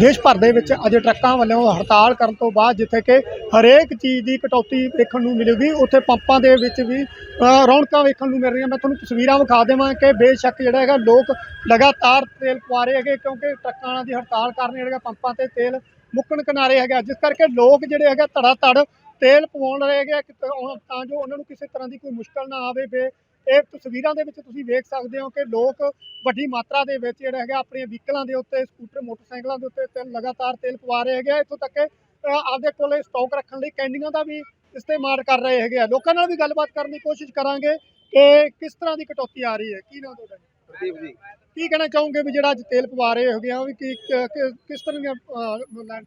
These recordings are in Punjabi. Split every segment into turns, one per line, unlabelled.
ਦੇਸ਼ ਭਰ ਦੇ ਵਿੱਚ ਅੱਜ ਟਰੱਕਾਂ ਵੱਲੋਂ ਹੜਤਾਲ ਕਰਨ ਤੋਂ ਬਾਅਦ ਜਿੱਥੇ ਕਿ ਹਰੇਕ ਚੀਜ਼ ਦੀ ਕਟੌਤੀ ਵੇਖਣ ਨੂੰ ਮਿਲੇਗੀ, ਉੱਥੇ ਪੰਪਾਂ ਦੇ ਵਿੱਚ ਵੀ ਰੌਣਕਾਂ ਵੇਖਣ ਨੂੰ ਮਿਲ ਰਹੀਆਂ। ਮੈਂ ਤੁਹਾਨੂੰ ਤਸਵੀਰਾਂ ਵਿਖਾ ਦੇਵਾਂ ਕਿ ਬੇਸ਼ੱਕ ਜਿਹੜਾ ਹੈਗਾ, ਲੋਕ ਲਗਾਤਾਰ ਤੇਲ ਪਵਾ ਰਹੇ ਹੈਗੇ ਕਿਉਂਕਿ ਟਰੱਕਾਂ ਦੀ ਹੜਤਾਲ ਕਾਰਨ ਜਿਹੜਾ ਪੰਪਾਂ ਤੇ ਤੇਲ ਮੁੱਕਣ ਕਿਨਾਰੇ ਹੈਗਾ ਜਿਸ ਕਰਕੇ ਲੋਕ ਜਿਹੜੇ ਹੈਗਾ ਧੜਾ ਧੜ ਤੇਲ ਪਵਾਉਣ ਰਹੇ ਹੈਗੇ ਤਾਂ ਜੋ ਉਹਨਾਂ ਨੂੰ ਕਿਸੇ ਤਰ੍ਹਾਂ ਦੀ ਕੋਈ ਮੁਸ਼ਕਲ ਨਾ ਆਵੇ, ਬੇ ਇਹ ਤਸਵੀਰਾਂ ਦੇ ਵਿੱਚ ਤੁਸੀਂ ਵੇਖ ਸਕਦੇ ਹੋ ਕਿ ਲੋਕ ਵੱਡੀ ਮਾਤਰਾ ਦੇ ਵਿੱਚ ਜਿਹੜਾ ਹੈਗਾ ਆਪਣੀਆਂ ਵਹੀਕਲਾਂ ਦੇ ਉੱਤੇ ਸਕੂਟਰ ਮੋਟਰਸਾਈਕਲਾਂ ਦੇ ਉੱਤੇ ਤੇਲ ਲਗਾਤਾਰ ਤੇਲ ਪਵਾ ਰਹੇ ਹੈਗੇ ਆ। ਇੱਥੋਂ ਤੱਕ ਕਿ ਆਪਦੇ ਕੋਲੇ ਸਟਾਕ ਰੱਖਣ ਲਈ ਕੈਂਡੀਆਂ ਦਾ ਵੀ ਇਸਤੇਮਾਲ ਕਰ ਰਹੇ ਹੈਗੇ ਆ। ਲੋਕਾਂ ਨਾਲ ਵੀ ਗੱਲਬਾਤ ਕਰਨ ਦੀ ਕੋਸ਼ਿਸ਼ ਕਰਾਂਗੇ ਕਿ ਕਿਸ ਤਰ੍ਹਾਂ ਦੀ ਕਟੌਤੀ ਆ ਰਹੀ ਹੈ। ਕੀ ਨਾਮ ਤੁਹਾਡਾ? ਜੀ?
ਪ੍ਰਦੀਪ ਜੀ।
ਕੀ ਕਹਿਣਾ ਚਾਹੋਗੇ ਵੀ ਜਿਹੜਾ ਅੱਜ ਤੇਲ ਪਵਾ ਰਹੇ ਹੈਗੇ ਆ ਵੀ ਕੀ ਕਿਸ ਤਰ੍ਹਾਂ ਦੀਆਂ ਲਾਈਨ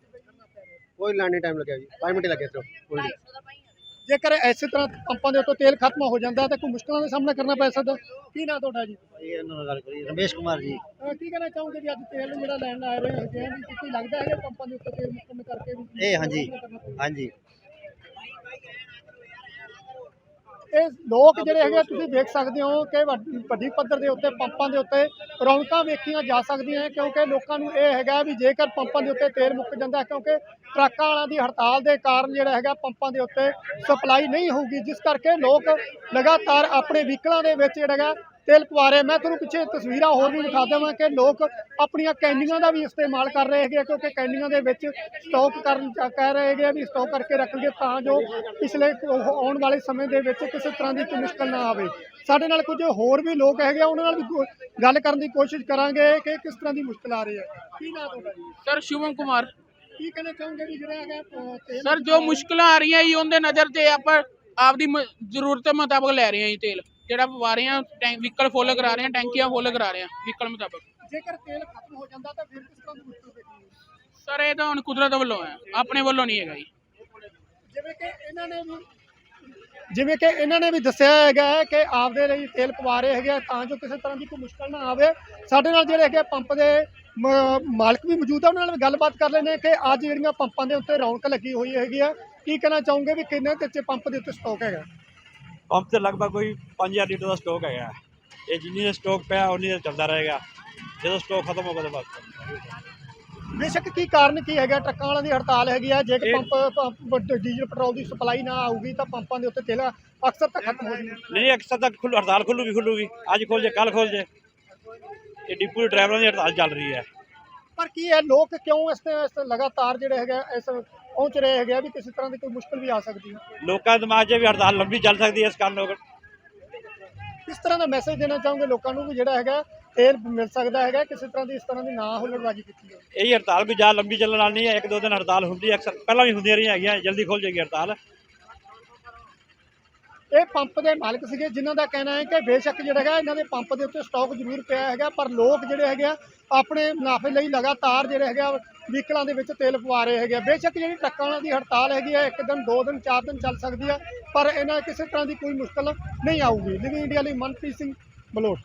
ਕੋਈ ਲਾਣੇ ਟਾਈਮ ਲੱਗਿਆ ਜੀ। 5 ਮਿੰਟ ਲੱਗੇ ਸਿਰਫ ਕੋਈ ਨਹੀਂ।
ਜੇਕਰ ਇਸੇ ਤਰ੍ਹਾਂ ਪੰਪਾਂ ਦੇ ਉੱਤੇ ਤੇਲ ਖਤਮ ਹੋ ਜਾਂਦਾ ਤਾਂ ਕੋਈ ਮੁਸ਼ਕਲਾਂ ਦਾ ਸਾਹਮਣਾ ਕਰਨਾ ਪੈ ਸਕਦਾ। ਕੀ ਨਾਮ ਤੁਹਾਡਾ ਜੀ?
ਇਹ ਇਹਨਾਂ ਨਾਲ ਗੱਲ ਕਰੀ ਰਮੇਸ਼ ਕੁਮਾਰ ਜੀ।
ਅਹ ਕੀ ਕਹਿਣਾ ਚਾਹੋਗੇ ਵੀ ਅੱਜ ਤੇਲ ਜਿਹੜਾ ਲੈਣ ਆ ਰਹੇ ਹੈਗੇ ਆ ਵੀ ਕੀ ਲੱਗਦਾ ਹੈ ਕਿ ਪੰਪਾਂ ਦੇ ਉੱਤੇ ਤੇਲ ਮੁੱਕਣ ਕਰਕੇ ਵੀ
ਇਹ ਹਾਂਜੀ ਹਾਂਜੀ।
ਇਹ ਲੋਕ ਜਿਹੜੇ ਹੈਗੇ ਤੁਸੀਂ ਦੇਖ ਸਕਦੇ ਹੋ ਕਿ ਵੱਡ- ਵੱਡੀ ਪੱਧਰ ਦੇ ਉੱਤੇ ਪੰਪਾਂ ਦੇ ਉੱਤੇ ਰੌਣਕਾਂ ਵੇਖੀਆਂ ਜਾ ਸਕਦੀਆਂ ਕਿਉਂਕਿ ਲੋਕਾਂ ਨੂੰ ਇਹ ਹੈਗਾ ਵੀ ਜੇਕਰ ਪੰਪਾਂ ਦੇ ਉੱਤੇ ਤੇਲ ਮੁੱਕ ਜਾਂਦਾ ਕਿਉਂਕਿ ਟਰੱਕਾਂ ਵਾਲਿਆਂ ਦੀ ਹੜਤਾਲ ਦੇ ਕਾਰਨ ਜਿਹੜਾ ਹੈਗਾ ਪੰਪਾਂ ਦੇ ਉੱਤੇ ਸਪਲਾਈ ਨਹੀਂ ਹੋਊਗੀ, ਜਿਸ ਕਰਕੇ ਲੋਕ ਲਗਾਤਾਰ ਆਪਣੇ ਵਹੀਕਲਾਂ ਦੇ ਵਿੱਚ ਜਿਹੜਾ ਹੈਗਾ ਤੇਲ ਪਵਾ ਰਹੇ। ਮੈਂ ਤੁਹਾਨੂੰ ਪਿੱਛੇ ਤਸਵੀਰਾਂ ਹੋਰ ਵੀ ਦਿਖਾ ਦੇਵਾਂ ਕਿ ਲੋਕ ਆਪਣੀਆਂ ਕੈਂਡੀਆਂ ਦਾ ਵੀ ਇਸਤੇਮਾਲ ਕਰ ਰਹੇ ਹੈਗੇ ਕਿਉਂਕਿ ਕੈਂਡੀਆਂ ਦੇ ਵਿੱਚ ਸਟਾਕ ਕਰਨ ਕਹਿ ਰਹੇ ਹੈਗੇ ਵੀ ਸਟਾਕ ਕਰਕੇ ਰੱਖ ਲਈਏ ਤਾਂ ਜੋ ਪਿਛਲੇ ਆਉਣ ਵਾਲੇ ਸਮੇਂ ਦੇ ਵਿੱਚ ਕਿਸੇ ਤਰ੍ਹਾਂ ਦੀ ਕੋਈ ਮੁਸ਼ਕਲ ਨਾ ਆਵੇ। ਸਾਡੇ ਨਾਲ ਕੁਝ ਹੋਰ ਵੀ ਲੋਕ ਹੈਗੇ ਉਹਨਾਂ ਨਾਲ ਵੀ ਗੱਲ ਕਰਨ ਦੀ ਕੋਸ਼ਿਸ਼ ਕਰਾਂਗੇ ਕਿ ਕਿਸ ਤਰ੍ਹਾਂ ਦੀ ਮੁਸ਼ਕਲ ਆ ਰਹੀ ਹੈ। ਕੀ ਨਾਮ ਤੁਹਾਡਾ
ਸਰ ਸ਼ੁਭਮ ਕੁਮਾਰ।
ਕੀ ਕਹਿਣਾ ਚਾਹੋਗੇ ਵੀ ਜਿਹੜਾ ਹੈਗਾ
ਸਰ ਜੋ ਮੁਸ਼ਕਲਾਂ ਆ ਰਹੀਆਂ ਜੀ ਉਹਦੇ ਨਜ਼ਰ ਤੇ ਆਪਾਂ ਆਪਦੀ ਜ਼ਰੂਰਤ ਮੁਤਾਬਕ ਲੈ ਰਹੇ ਹਾਂ ਜੀ ਤੇਲ। ਜਿਹੜਾ ਪਵਾ ਰਹੇ ਹਾਂ ਟੈਂਕ ਵਹੀਕਲ ਫੁੱਲ ਕਰਾ ਰਹੇ ਹਾਂ ਟੈਂਕੀਆਂ ਫੁੱਲ ਕਰਾ ਰਹੇ ਹਾਂ ਵਹੀਕਲ ਮੁਤਾਬਕ।
ਜੇਕਰ ਤੇਲ ਖਤਮ ਹੋ ਜਾਂਦਾ ਤਾਂ ਫਿਰ ਕਿਸ ਤਰ੍ਹਾਂ ਦੀ ਮੁਸ਼ਕਲ ਵੇਖਣੀ
ਸਰ ਇਹ ਤਾਂ ਹੁਣ ਕੁਦਰਤ ਵੱਲੋਂ ਹੈ ਆਪਣੇ ਵੱਲੋਂ ਨਹੀਂ ਹੈਗਾ ਜੀ।
ਜਿਵੇਂ ਕਿ ਇਹਨਾਂ ਨੇ ਵੀ ਜਿਵੇਂ ਕਿ ਇਹਨਾਂ ਨੇ ਵੀ ਦੱਸਿਆ ਹੈਗਾ ਕਿ ਆਪਦੇ ਲਈ ਤੇਲ ਪਵਾ ਰਹੇ ਹੈਗੇ ਆ ਤਾਂ ਜੋ ਕਿਸੇ ਤਰ੍ਹਾਂ ਦੀ ਕੋਈ ਮੁਸ਼ਕਲ ਨਾ ਆਵੇ। ਸਾਡੇ ਨਾਲ ਜਿਹੜੇ ਹੈਗੇ ਆ ਪੰਪ ਦੇ ਮਾਲਕ ਵੀ ਮੌਜੂਦ ਆ ਉਹਨਾਂ ਨਾਲ ਗੱਲਬਾਤ ਕਰ ਲੈਂਦੇ ਕਿ ਅੱਜ ਜਿਹੜੀਆਂ ਪੰਪਾਂ ਦੇ ਉੱਤੇ ਰੌਣਕ ਲੱਗੀ ਹੋਈ ਹੈਗੀ ਆ। ਕੀ ਕਹਿਣਾ ਚਾਹੋਗੇ ਵੀ ਕਿੰਨੇ ਤੇ ਪੰਪ ਦੇ ਉੱਤੇ ਸਟਾਕ ਹੈਗਾ?
ਪੰਪ ਤੇ ਲਗਭਗ ਕੋਈ 5000 ਲੀਟਰ ਦਾ ਸਟਾਕ ਹੈਗਾ ਇਹ ਜਿੰਨੀ ਦੇਰ ਸਟਾਕ ਪਿਆ ਉਨੀ ਦੇਰ ਚੱਲਦਾ ਰਹੇਗਾ ਜਦੋਂ ਸਟਾਕ ਖਤਮ ਹੋਗਾ ਤਾਂ ਬਸ
ਬੇਸ਼ੱਕ ਕੀ ਕਾਰਨ ਕੀ ਹੈਗਾ ਟਰੱਕਾਂ ਵਾਲਿਆਂ ਦੀ ਹੜਤਾਲ ਹੈਗੀ ਆ ਜੇ
ਇਹ-
ਪੰਪ ਪੰਪ ਡੀਜ਼ਲ ਪੈਟਰੋਲ ਦੀ ਸਪਲਾਈ ਨਾ ਆਊਗੀ ਤਾਂ ਪੰਪਾਂ ਦੇ ਉੱਤੇ ਤੇਲ ਅਕਸਰ ਤਾਂ ਖਤਮ ਹੋ ਜੂਗਾ
ਨਹੀਂ ਅਕਸਰ ਤੱਕ ਖੁੱਲ੍ਹ ਹੜਤਾਲ ਖੁੱਲੂਗੀ ਖੁੱਲੂਗੀ ਅੱਜ ਖੋਲ ਜੇ ਕੱਲ ਖੋਲ ਜੇ ਇਹ ਡਿਪੂ ਦੇ ਡਰਾਈਵਰਾਂ ਦੀ ਹੜਤਾਲ ਚੱਲ ਰਹੀ ਹੈ
ਪਰ ਕੀ ਹੈ ਲੋਕ ਕਿਉਂ ਇਸ ਤੇ ਇਸ ਤੇ ਲਗਾਤਾਰ ਜਿਹੜੇ ਹੈਗਾ ਇਸ ਪਹੁੰਚ ਰਹੇ ਹੈਗੇ ਆ ਵੀ ਕਿਸੇ ਤਰ੍ਹਾਂ ਦੀ ਕੋਈ ਮੁਸ਼ਕਲ ਵੀ ਆ ਸਕਦੀ ਹੈ।
ਲੋਕਾਂ ਦੇ ਦਿਮਾਗ 'ਚ ਵੀ ਹੜਤਾਲ ਲੰਬੀ ਚੱਲ ਸਕਦੀ ਹੈ ਇਸ ਕਾਰਨ ਲੋਕ।
ਕਿਸ ਤਰ੍ਹਾਂ ਦਾ ਮੈਸੇਜ ਦੇਣਾ ਚਾਹੋਗੇ ਲੋਕਾਂ ਨੂੰ ਵੀ ਜਿਹੜਾ ਹੈਗਾ ਤੇਲ ਮਿਲ ਸਕਦਾ ਹੈਗਾ ਕਿਸੇ ਤਰ੍ਹਾਂ ਦੀ ਇਸ ਤਰ੍ਹਾਂ ਦੀ ਨਾ ਹੁਲੜਬਾਜ਼ੀ ਕੀਤੀ ਜਾਵੇ?
ਇਹ ਹੜਤਾਲ ਕੋਈ ਜ਼ਿਆਦਾ ਲੰਬੀ ਚੱਲਣ ਵਾਲੀ ਨਹੀਂ ਹੈ ਇੱਕ ਦੋ ਦਿਨ ਹੜਤਾਲ ਹੁੰਦੀ ਹੈ ਅਕਸਰ ਪਹਿਲਾਂ ਵੀ ਹੁੰਦੀਆਂ ਰਹੀਆਂ ਹੈਗੀਆਂ ਜਲਦੀ ਖੁੱਲ ਜਾਏਗੀ ਹੜਤਾਲ।
ਇਹ ਪੰਪ ਦੇ ਮਾਲਕ ਸੀਗੇ, ਜਿਨ੍ਹਾਂ ਦਾ ਕਹਿਣਾ ਹੈ ਕਿ ਬੇਸ਼ੱਕ ਜਿਹੜਾ ਹੈਗਾ, ਇਹਨਾਂ ਦੇ ਪੰਪ ਦੇ ਉੱਤੇ ਸਟਾਕ ਜ਼ਰੂਰ ਪਿਆ ਹੈਗਾ, ਪਰ ਲੋਕ ਜਿਹੜੇ ਹੈਗੇ ਆ, ਆਪਣੇ ਮੁਨਾਫੇ ਲਈ ਲਗਾਤਾਰ ਜਿਹੜੇ ਹੈਗੇ ਆ, ਵਹੀਕਲਾਂ ਦੇ ਵਿੱਚ ਤੇਲ ਪਵਾ ਰਹੇ ਹੈਗੇ ਆ। ਬੇਸ਼ੱਕ ਜਿਹੜੀ ਟਰੱਕਾਂ ਦੀ ਹੜਤਾਲ ਹੈਗੀ ਆ, ਇੱਕ ਦਿਨ, ਦੋ ਦਿਨ, ਚਾਰ ਦਿਨ ਚੱਲ ਸਕਦੀ ਆ, ਪਰ ਇਹਨਾਂ ਕਿਸੇ ਤਰ੍ਹਾਂ ਦੀ ਕੋਈ ਮੁਸ਼ਕਲ ਨਹੀਂ ਆਊਗੀ। ਲਿਵਿੰਗ ਇੰਡੀਆ ਲਈ ਮਨਪ੍ਰੀਤ ਸਿੰਘ ਬਲੋਟ